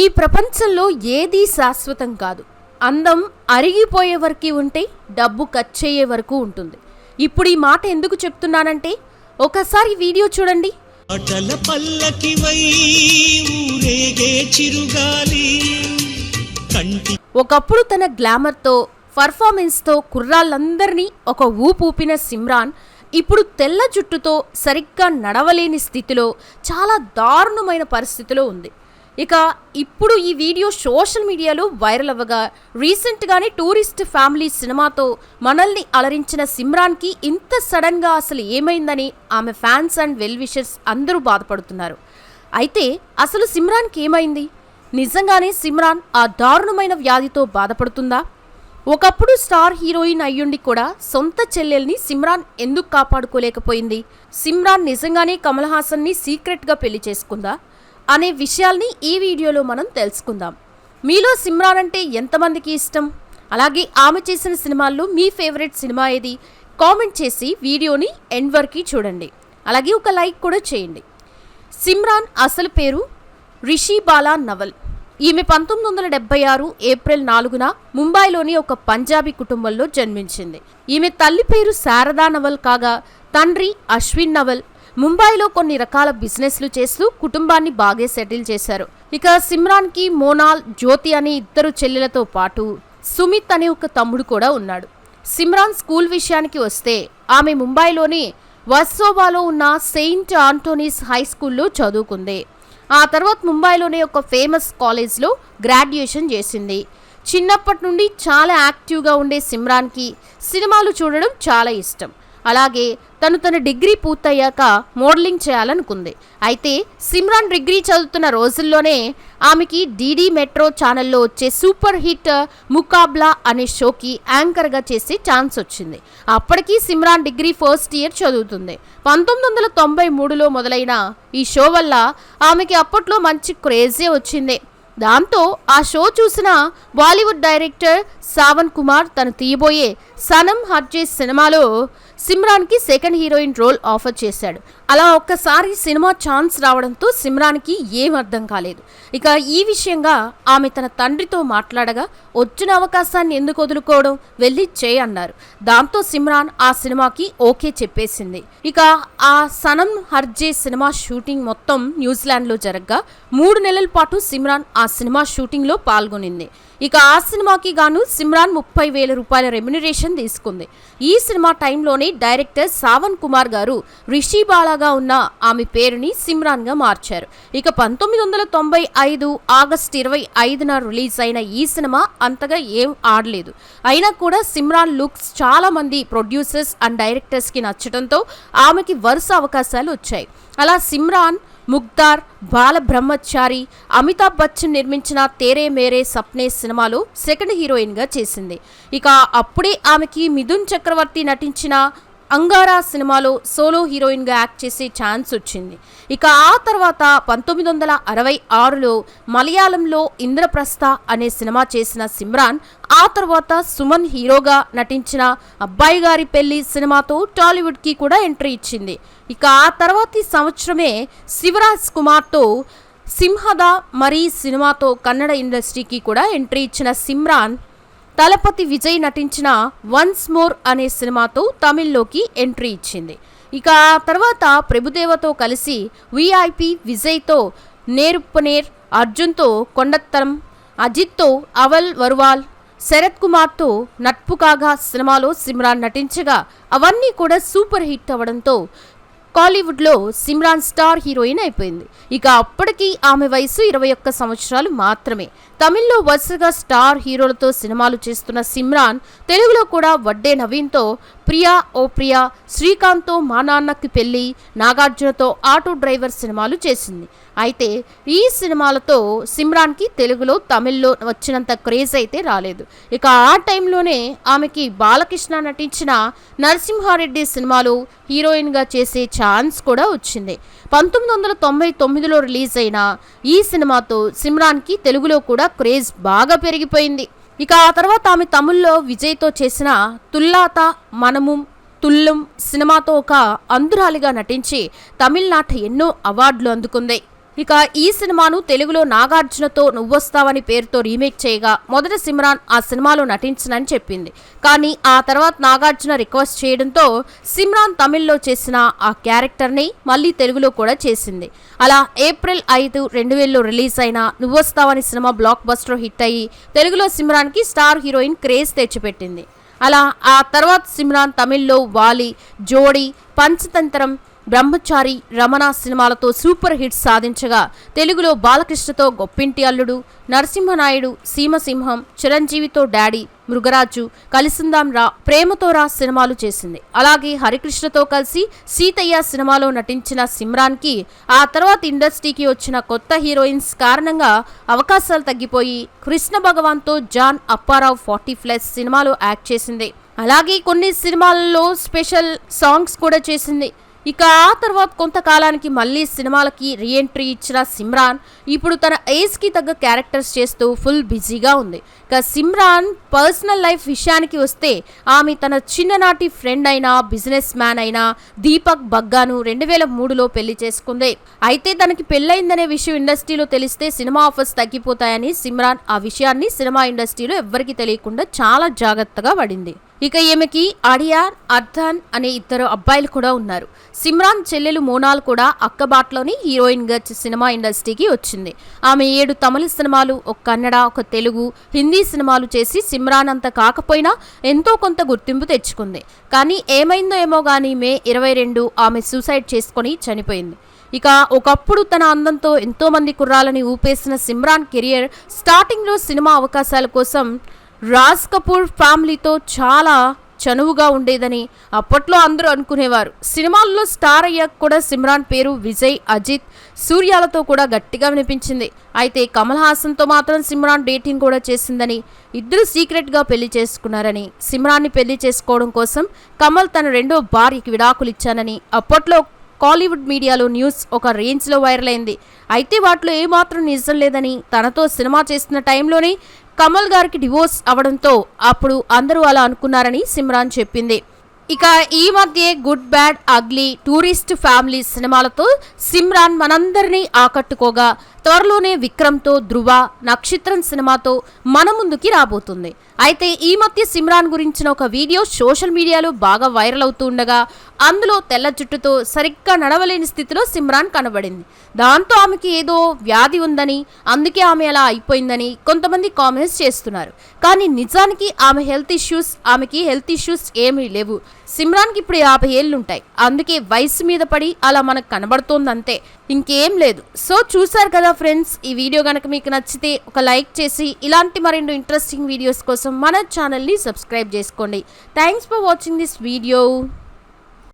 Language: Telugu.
ఈ ప్రపంచంలో ఏదీ శాశ్వతం కాదు. అందం అరిగిపోయే వరకు ఉంటే డబ్బు ఖర్చయ్యే వరకు ఉంటుంది. ఇప్పుడు ఈ మాట ఎందుకు చెప్తున్నానంటే ఒకసారి వీడియో చూడండి. అటల పల్లకివై ఊరేగే చిరుగాలి. ఒకప్పుడు తన గ్లామర్తో పర్ఫార్మెన్స్తో కుర్రాళ్ళందరినీ ఒక ఊపు ఊపిన సిమ్రాన్ ఇప్పుడు తెల్ల జుట్టుతో సరిగ్గా నడవలేని స్థితిలో చాలా దారుణమైన పరిస్థితిలో ఉంది. ఇక ఇప్పుడు ఈ వీడియో సోషల్ మీడియాలో వైరల్ అవ్వగా రీసెంట్గానే టూరిస్ట్ ఫ్యామిలీ సినిమాతో మనల్ని అలరించిన సిమ్రాన్కి ఇంత సడన్గా అసలు ఏమైందని ఆమె ఫ్యాన్స్ అండ్ వెల్ విషర్స్ అందరూ బాధపడుతున్నారు. అయితే అసలు సిమ్రాన్కి ఏమైంది? నిజంగానే సిమ్రాన్ ఆ దారుణమైన వ్యాధితో బాధపడుతుందా? ఒకప్పుడు స్టార్ హీరోయిన్ అయ్యుండి కూడా సొంత చెల్లెల్ని సిమ్రాన్ ఎందుకు కాపాడుకోలేకపోయింది? సిమ్రాన్ నిజంగానే కమల్ హాసన్ని సీక్రెట్గా పెళ్ళి చేసుకుందా? అనే విషయాల్ని ఈ వీడియోలో మనం తెలుసుకుందాం. మీలో సిమ్రాన్ అంటే ఎంతమందికి ఇష్టం? అలాగే ఆమె చేసిన సినిమాల్లో మీ ఫేవరెట్ సినిమా ఏది? కామెంట్ చేసి వీడియోని ఎండ్ వరకు చూడండి. అలాగే ఒక లైక్ కూడా చేయండి. సిమ్రాన్ అసలు పేరు? రిషి బాలా నవల్. ఈమె పంతొమ్మిది వందల డెబ్బై ఆరు ఏప్రిల్ నాలుగున ముంబైలోని ఒక పంజాబీ కుటుంబంలో జన్మించింది. ఈమె తల్లి పేరు శారదా నవల్ కాగా తండ్రి అశ్విన్ నవల్ ముంబైలో కొన్ని రకాల బిజినెస్లు చేస్తూ కుటుంబాన్ని బాగా సెటిల్ చేశారు. ఇక సిమ్రాన్కి మోనాల్ జ్యోతి అనే ఇద్దరు చెల్లెలతో పాటు సుమిత్ అనే ఒక తమ్ముడు కూడా ఉన్నాడు. సిమ్రాన్ స్కూల్ విషయానికి వస్తే ఆమె ముంబైలోని వర్సోవాలో ఉన్న సెయింట్ ఆంటోనీస్ హై స్కూల్లో చదువుకుంది. ఆ తర్వాత ముంబైలోనే ఒక ఫేమస్ కాలేజ్లో గ్రాడ్యుయేషన్ చేసింది. చిన్నప్పటి నుండి చాలా యాక్టివ్గా ఉండే సిమ్రాన్కి సినిమాలు చూడడం చాలా ఇష్టం. అలాగే తను తన డిగ్రీ పూర్తయ్యాక మోడలింగ్ చేయాలనుకుంది. అయితే సిమ్రాన్ డిగ్రీ చదువుతున్న రోజుల్లోనే ఆమెకి డీడీ మెట్రో ఛానల్లో వచ్చే సూపర్ హిట్ ముకాబ్లా అనే షోకి యాంకర్గా చేసే ఛాన్స్ వచ్చింది. అప్పటికి సిమ్రాన్ డిగ్రీ ఫస్ట్ ఇయర్ చదువుతుంది. పంతొమ్మిది వందల తొంభై మూడులో మొదలైన ఈ షో వల్ల ఆమెకి అప్పట్లో మంచి క్రేజే వచ్చింది. దాంతో ఆ షో చూసిన బాలీవుడ్ డైరెక్టర్ సావన్ కుమార్ తను తీయబోయే సనం హర్జే సినిమాలో సిమ్రాన్కి సెకండ్ హీరోయిన్ రోల్ ఆఫర్ చేశాడు. అలా ఒక్కసారి సినిమా ఛాన్స్ రావడంతో సిమ్రాన్కి ఏం అర్థం కాలేదు. ఇక ఈ విషయంగా ఆమె తన తండ్రితో మాట్లాడగా వచ్చిన అవకాశాన్ని ఎందుకు వదులుకోవడం? వెళ్ళి చేయన్నారు దాంతో సిమ్రాన్ ఆ సినిమాకి ఓకే చెప్పేసింది. ఇక ఆ సనం హర్జే సినిమా షూటింగ్ మొత్తం న్యూజిలాండ్లో జరగగా మూడు నెలల పాటు సిమ్రాన్ ఆ సినిమా షూటింగ్లో పాల్గొనింది. ఇక ఆ సినిమాకి గాను సిమ్రాన్ ముప్పై వేల రూపాయల రెమ్యునరేషన్ తీసుకుంది. ఈ సినిమా టైంలోనే డైరెక్టర్ సావన్ కుమార్ గారు రిషి బాలాగా ఉన్న ఆమె పేరుని సిమ్రాన్గా మార్చారు. ఇక పంతొమ్మిది వందల తొంభై ఐదు ఆగస్ట్ ఇరవై ఐదున రిలీజ్ అయిన ఈ సినిమా అంతగా ఏం ఆడలేదు. అయినా కూడా సిమ్రాన్ లుక్స్ చాలా మంది ప్రొడ్యూసర్స్ అండ్ డైరెక్టర్స్కి నచ్చడంతో ఆమెకి వరుస అవకాశాలు వచ్చాయి. అలా సిమ్రాన్ ముగ్దార్ బాలబ్రహ్మచారి అమితాబ్ బచ్చన్ నిర్మించిన తేరే మేరే సప్నే సినిమాలో సెకండ్ హీరోయిన్గా చేసింది. ఇక అప్పుడే ఆమెకి మిథున్ చక్రవర్తి నటించిన అంగారా సినిమాలో సోలో హీరోయిన్గా యాక్ట్ చేసే ఛాన్స్ వచ్చింది. ఇక ఆ తర్వాత పంతొమ్మిది వందల అరవై ఆరులో మలయాళంలో ఇంద్రప్రస్థ అనే సినిమా చేసిన సిమ్రాన్ ఆ తర్వాత సుమన్ హీరోగా నటించిన అబ్బాయి గారి పెళ్ళి సినిమాతో టాలీవుడ్కి కూడా ఎంట్రీ ఇచ్చింది. ఇక ఆ తర్వాతి సంవత్సరమే శివరాజ్ కుమార్తో సింహద మరీ సినిమాతో కన్నడ ఇండస్ట్రీకి కూడా ఎంట్రీ ఇచ్చిన సిమ్రాన్ తలపతి విజయ్ నటించిన వన్స్ మోర్ అనే సినిమాతో తమిళ్ళోకి ఎంట్రీ ఇచ్చింది. ఇక ఆ తర్వాత ప్రభుదేవతో కలిసి విఐపి విజయ్తో నేరుప్పనేర్ అర్జున్తో కొండత్తరం అజిత్తో అవల్ వరువాల్ శరత్ కుమార్తో నట్పు కాగా సినిమాలో సిమ్రాన్ నటించగా అవన్నీ కూడా సూపర్ హిట్ అవ్వడంతో కాలీవుడ్లో సిమ్రాన్ స్టార్ హీరోయిన్ అయిపోయింది. ఇక అప్పటికి ఆమె వయసు ఇరవై ఒక్క సంవత్సరాలు మాత్రమే. తమిళ్ళో వరుసగా స్టార్ హీరోలతో సినిమాలు చేస్తున్న సిమ్రాన్ తెలుగులో కూడా వడ్డే నవీన్తో ప్రియా ఓ ప్రియా శ్రీకాంత్తో మా నాన్నకి పెళ్ళి నాగార్జునతో ఆటో డ్రైవర్ సినిమాలు చేసింది. అయితే ఈ సినిమాలతో సిమ్రాన్కి తెలుగులో తమిళ్ళో వచ్చినంత క్రేజ్ అయితే రాలేదు. ఇక ఆ టైంలోనే ఆమెకి బాలకృష్ణ నటించిన నరసింహారెడ్డి సినిమాలో హీరోయిన్గా చేసే ఛాన్స్ కూడా వచ్చింది. పంతొమ్మిది వందల తొంభై తొమ్మిదిలో రిలీజ్ అయిన ఈ సినిమాతో సిమ్రాన్కి తెలుగులో కూడా క్రేజ్ బాగా పెరిగిపోయింది. ఇక ఆ తర్వాత ఆమె తమిళ్ళో విజయ్తో చేసిన తుల్లాత మనము తుల్లం సినిమాతో ఒక అంధురాలిగా నటించి తమిళనాట ఎన్నో అవార్డులు అందుకుంది. ఇక ఈ సినిమాను తెలుగులో నాగార్జునతో నువ్వొస్తావని పేరుతో రీమేక్ చేయగా మొదట సిమ్రాన్ ఆ సినిమాలో నటించనని చెప్పింది. కానీ ఆ తర్వాత నాగార్జున రిక్వెస్ట్ చేయడంతో సిమ్రాన్ తమిళ్ళో చేసిన ఆ క్యారెక్టర్ని మళ్ళీ తెలుగులో కూడా చేసింది. అలా ఏప్రిల్ ఐదు రెండు వేలలో రిలీజ్ అయిన నువ్వొస్తావని సినిమా బ్లాక్ బస్టర్ హిట్ అయ్యి తెలుగులో సిమ్రాన్కి స్టార్ హీరోయిన్ క్రేజ్ తెచ్చిపెట్టింది. అలా ఆ తర్వాత సిమ్రాన్ తమిళ్ళో వాలి జోడి పంచతంత్రం బ్రహ్మచారి రమణ సినిమాలతో సూపర్ హిట్స్ సాధించగా తెలుగులో బాలకృష్ణతో గొప్పింటి అల్లుడు నరసింహనాయుడు సీమసింహం చిరంజీవితో డాడీ మృగరాజు కలిసిందాం రా ప్రేమతో రా సినిమాలు చేసింది. అలాగే హరికృష్ణతో కలిసి సీతయ్య సినిమాలో నటించిన సిమ్రాన్కి ఆ తర్వాత ఇండస్ట్రీకి వచ్చిన కొత్త హీరోయిన్స్ కారణంగా అవకాశాలు తగ్గిపోయి కృష్ణ భగవాన్తో జాన్ అప్పారావు ఫార్టీ ప్లస్ సినిమాలో యాక్ట్ చేసింది. అలాగే కొన్ని సినిమాల్లో స్పెషల్ సాంగ్స్ కూడా చేసింది. ఇక ఆ తర్వాత కొంతకాలానికి మళ్ళీ సినిమాలకి రీఎంట్రీ ఇచ్చిన సిమ్రాన్ ఇప్పుడు తన ఏజ్కి తగ్గ క్యారెక్టర్స్ చేస్తూ ఫుల్ బిజీగా ఉంది. ఇక సిమ్రాన్ పర్సనల్ లైఫ్ విషయానికి వస్తే ఆమె తన చిన్ననాటి ఫ్రెండ్ అయిన బిజినెస్ మ్యాన్ అయిన దీపక్ బగ్గాను రెండు వేల మూడులో పెళ్ళి చేసుకుంది. అయితే తనకి పెళ్ళయిందనే విషయం ఇండస్ట్రీలో తెలిస్తే సినిమా ఆఫర్స్ తగ్గిపోతాయని సిమ్రాన్ ఆ విషయాన్ని సినిమా ఇండస్ట్రీలో ఎవ్వరికీ తెలియకుండా చాలా జాగ్రత్తగా పడింది. ఇక ఈమెకి అడియాన్ అర్థాన్ అనే ఇద్దరు అబ్బాయిలు కూడా ఉన్నారు. సిమ్రాన్ చెల్లెలు మోనాల్ కూడా అక్కబాట్లోని హీరోయిన్గా సినిమా ఇండస్ట్రీకి వచ్చింది. ఆమె ఏడు తమిళ సినిమాలు ఒక కన్నడ ఒక తెలుగు హిందీ సినిమాలు చేసి సిమ్రాన్ అంత కాకపోయినా ఎంతో కొంత గుర్తింపు తెచ్చుకుంది. కానీ ఏమైందో ఏమో కానీ మే ఇరవై రెండు ఆమె సూసైడ్ చేసుకొని చనిపోయింది. ఇక ఒకప్పుడు తన అందంతో ఎంతోమంది కుర్రాలని ఊపేసిన సిమ్రాన్ కెరియర్ స్టార్టింగ్లో సినిమా అవకాశాల కోసం రాజ్ కపూర్ ఫ్యామిలీతో చాలా చనువుగా ఉండేదని అప్పట్లో అందరూ అనుకునేవారు. సినిమాల్లో స్టార్ అయ్యాక కూడా సిమ్రాన్ పేరు విజయ్ అజిత్ సూర్యాలతో కూడా గట్టిగా వినిపించింది. అయితే కమల్ హాసన్తో మాత్రం సిమ్రాన్ డేటింగ్ కూడా చేసిందని ఇద్దరు సీక్రెట్గా పెళ్ళి చేసుకున్నారని సిమ్రాన్ని పెళ్ళి చేసుకోవడం కోసం కమల్ తన రెండో భార్యకి విడాకులు ఇచ్చానని అప్పట్లో కాలీవుడ్ మీడియాలో న్యూస్ ఒక రేంజ్లో వైరల్ అయింది. అయితే వాటిలో ఏమాత్రం నిజం లేదని తనతో సినిమా చేస్తున్న టైంలోనే కమల్ గారికి డివోర్స్ అవడంతో అప్పుడు అందరూ అలా అనుకున్నారని సిమ్రాన్ చెప్పింది. ఇక ఈ మధ్య good bad ugly tourist family సినిమాలతో సిమ్రాన్ మనందరినీ ఆకట్టుకోగా. త్వరలోనే విక్రమ్తో ధృవ నక్షత్రం సినిమాతో మన ముందుకి రాబోతుంది. అయితే ఈ మధ్య సిమ్రాన్ గురించిన ఒక వీడియో సోషల్ మీడియాలో బాగా వైరల్ అవుతూ ఉండగా అందులో తెల్ల జుట్టుతో సరిగ్గా నడవలేని స్థితిలో సిమ్రాన్ కనబడింది. దాంతో ఆమెకి ఏదో వ్యాధి ఉందని అందుకే ఆమె అలా అయిపోయిందని కొంతమంది కామెంట్స్ చేస్తున్నారు. కానీ నిజానికి ఆమె హెల్త్ ఇష్యూస్ ఆమెకి హెల్త్ ఇష్యూస్ ఏమీ లేవు. సిమ్రాన్కి ఇప్పుడు యాభై ఏళ్ళు ఉంటాయి అందుకే వయసు మీద పడి అలా మనకు కనబడుతోందంతే. ఇంకేం లేదు. సో చూసారు కదా ఫ్రెండ్స్ ఈ వీడియో కనుక మీకు నచ్చితే ఒక లైక్ చేసి ఇలాంటి మరెన్నో ఇంట్రెస్టింగ్ వీడియోస్ కోసం మన ఛానల్ని సబ్స్క్రైబ్ చేసుకోండి. Thanks for watching this video